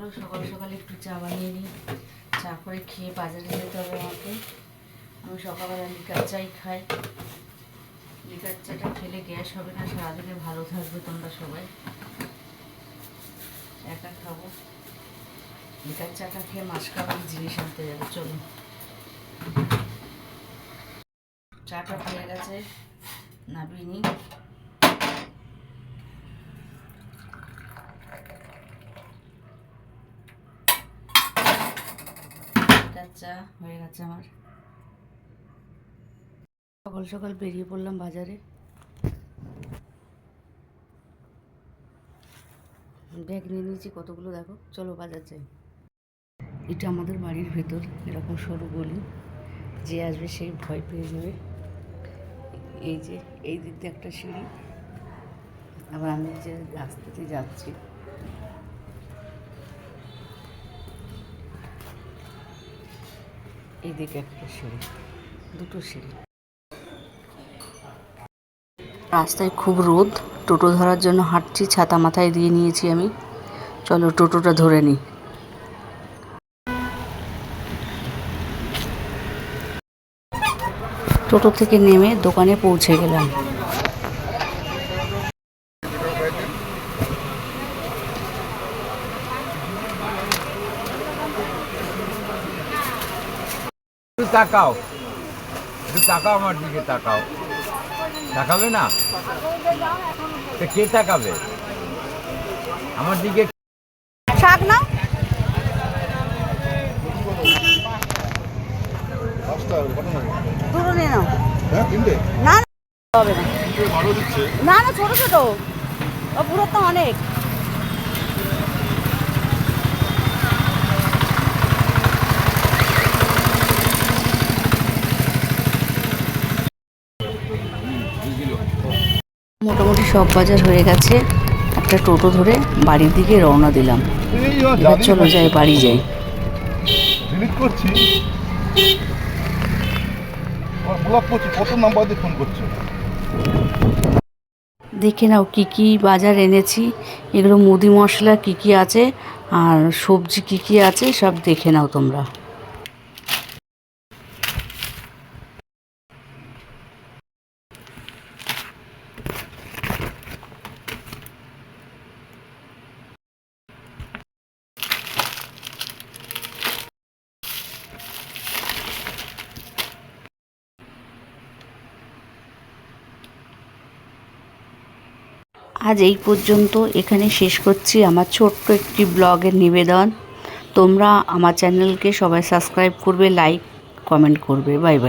চলো, সকাল সকালে একটু চা বানিয়ে নিই। চা করে খেয়ে বাজারে যেতে হবে আমাকে। আমি সকালবেলা লিকার চাই খাই। লিকার চাটা খেলে গ্যাস হবে না, সারাদিনে ভালো থাকবে তোমরা সবাই। একা খাব। লিকার চাটা খেয়ে মাস খাবার জিনিস আনতে যাবে, চলো। চাটা হয়ে গেছে নাবিয়ে নিই। চা হয়ে গেছে আমার। সকাল সকাল বেরিয়ে পড়লাম বাজারে। ব্যাগ নিয়ে নিয়েছি কতগুলো, দেখো। চলো বাজার যাই। এটা আমাদের বাড়ির ভেতর, এরকম সরু গলি। যে আসবে সেই ভয় পেয়ে যাবে। এই যে, এই দিক একটা সিঁড়ি। আবার আমি যে রাস্তাতে যাচ্ছি এই দিকে একটা সিঁড়ি, দুটো সিঁড়ি। রাস্তায় খুব রোদ, টোটো ধরার জন্য হাঁটছি, ছাতা মাথায় দিয়ে নিয়েছি আমি। চলো টোটোটা ধরে নিই টোটো থেকে নেমে দোকানে পৌঁছে গেলাম। একটু তাকাও। একটু তাকাও আমার দিকে তাকাও। তাকাবে না? তা কে তাকাবে? আমার দিকে শাক না পাঁচটা কত নেবে দুটো নিয়ে নাও। হ্যাঁ না না, না। তিনটে ভালো দিচ্ছে। না না ছোট ছোট। পুরো তো অনেক। মোটামুটি সব বাজার হয়ে গেছে। একটা টোটো ধরে বাড়ির দিকে রওনা দিলাম। এবার চলো যাই বাড়ি যাই। দেখে নাও কি কি বাজার এনেছি এগুলো মুদি মশলা কি কি আছে আর সবজি কি কি আছে সব দেখে নাও তোমরা। আজ এই পর্যন্ত এখানে শেষ করছি আমার ছোট্ট একটি ব্লগের নিবেদন। তোমরা আমার চ্যানেলকে সবাই সাবস্ক্রাইব করবে, লাইক, কমেন্ট করবে। Bye bye.